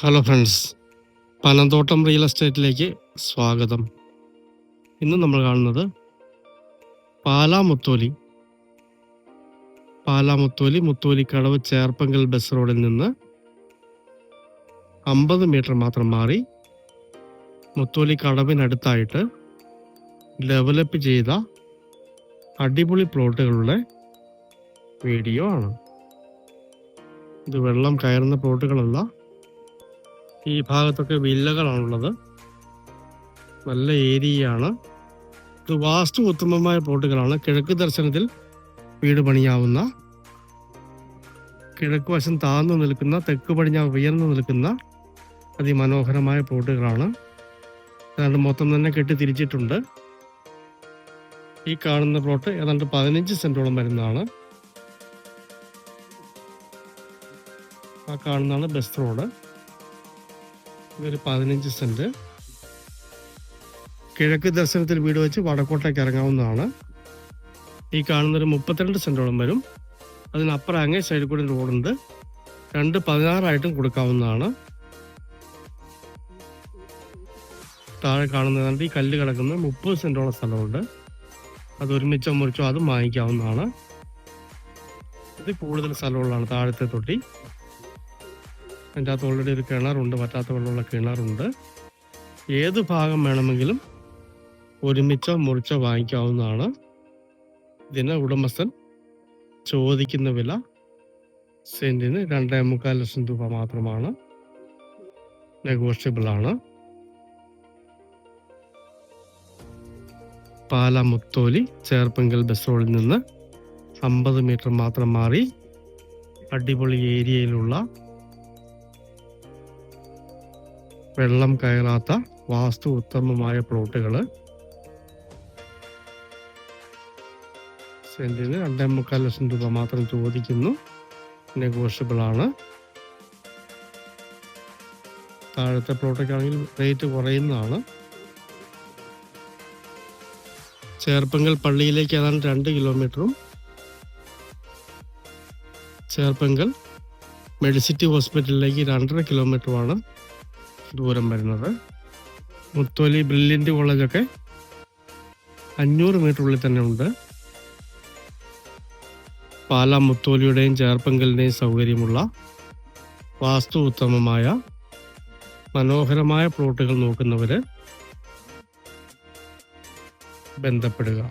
Hello friends Panamthottam real എസ്റ്റേറ്റിലേക്ക് സ്വാഗതം. ഇന്ന് നമ്മൾ കാണുന്നത് പാലാ മുത്തോലി പാലാ മുത്തോലി മുത്തോലിക്കടവ് ചേർപ്പങ്കൽ ബസ് റോഡിൽ നിന്ന് അമ്പത് മീറ്റർ മാത്രം മാറി മുത്തോലി കടവിനടുത്തായിട്ട് ഡെവലപ്പ് ചെയ്ത അടിപൊളി പ്ലോട്ടുകളുടെ വീഡിയോ ആണ്. ഇത് വെള്ളം കയറുന്ന പ്ലോട്ടുകളല്ല ഈ ഭാഗത്തൊക്കെ വില്ലകളാണുള്ളത്. നല്ല ഏരിയയാണ്. ഇത് വാസ്തു ഉത്തമമായ പ്ലോട്ടുകളാണ്. കിഴക്ക് ദർശനത്തിൽ വീട് പണിയാവുന്ന കിഴക്ക് വശം താഴ്ന്നു നിൽക്കുന്ന തെക്ക് പടിഞ്ഞാറ് ഉയർന്നു നിൽക്കുന്ന അതിമനോഹരമായ പ്ലോട്ടുകളാണ്. ഏതാണ്ട് മൊത്തം തന്നെ കെട്ടി തിരിച്ചിട്ടുണ്ട് ഈ കാണുന്ന പ്ലോട്ട് ഏതാണ്ട് പതിനഞ്ച് സെന്റോളം വരുന്നതാണ്. ആ കാണുന്നതാണ് ബസ് റോഡ്. ഇതൊരു പതിനഞ്ച് സെന്റ്. കിഴക്ക് ദർശനത്തിൽ വീട് വെച്ച് വടക്കോട്ടേക്ക് ഇറങ്ങാവുന്നതാണ്. ഈ കാണുന്നൊരു മുപ്പത്തിരണ്ട് സെന്റോളം വരും. അതിനപ്പുറം അങ്ങേ സൈഡിൽ കൂടി റോഡുണ്ട്. രണ്ട് പതിനാറായിട്ടും കൊടുക്കാവുന്നതാണ്. താഴെ കാണുന്നതാണ്ട് ഈ കല്ല് കിടക്കുന്ന മുപ്പത് സെന്റോളം സ്ഥലമുണ്ട്. അത് ഒരുമിച്ചോ മുറിച്ചോ അതും വാങ്ങിക്കാവുന്നതാണ്. ഇത് കൂടുതൽ സ്ഥലമുള്ളതാണ് താഴത്തെ തൊട്ടി. അതിന്റെ അകത്ത് ഓൾറെഡി ഒരു കിണറുണ്ട് പറ്റാത്ത വെള്ളമുള്ള കിണറുണ്ട്. ഏത് ഭാഗം വേണമെങ്കിലും ഒരുമിച്ചോ മുറിച്ചോ വാങ്ങിക്കാവുന്നതാണ്. ഇതിന് ഉടമസ്ഥൻ ചോദിക്കുന്ന വില സെന്റിന് രണ്ടേ മുക്കാൽ ലക്ഷം രൂപ മാത്രമാണ്. നെഗോഷ്യബിൾ ആണ്. പാല മുത്തോലി ചേർപ്പങ്കൽ ബസ് റോഡിൽ നിന്ന് അമ്പത് മീറ്റർ മാത്രം മാറി അടിപൊളി ഏരിയയിലുള്ള വെള്ളം കയറാത്ത വാസ്തു ഉത്തമമായ പ്ലോട്ടുകൾ. സെന്റിന് രണ്ടേ മുക്കാൽ ലക്ഷം രൂപ മാത്രം ചോദിക്കുന്നു. നെഗോഷ്യബിൾ ആണ് താഴത്തെ പ്ലോട്ടൊക്കെ ആണെങ്കിൽ റേറ്റ് കുറയുന്നതാണ്. ചേർപ്പങ്കൽ പള്ളിയിലേക്ക് ഏതാണ്ട് രണ്ട് കിലോമീറ്ററും ചേർപ്പങ്കൽ മെഡിസിറ്റി ഹോസ്പിറ്റലിലേക്ക് രണ്ടര കിലോമീറ്ററുമാണ്. ദൂരം വരുന്നത്. മുത്തോലി ബ്രില്യന്റ് കോളേജൊക്കെ അഞ്ഞൂറ് മീറ്റർ ഉള്ളിൽ തന്നെ ഉണ്ട്. പാല മുത്തോലിയുടെയും ചേർപ്പങ്കലിന്റെയും സൗകര്യമുള്ള വാസ്തു ഉത്തമമായ മനോഹരമായ പ്ലോട്ടുകൾ നോക്കുന്നവർ ബന്ധപ്പെടുക.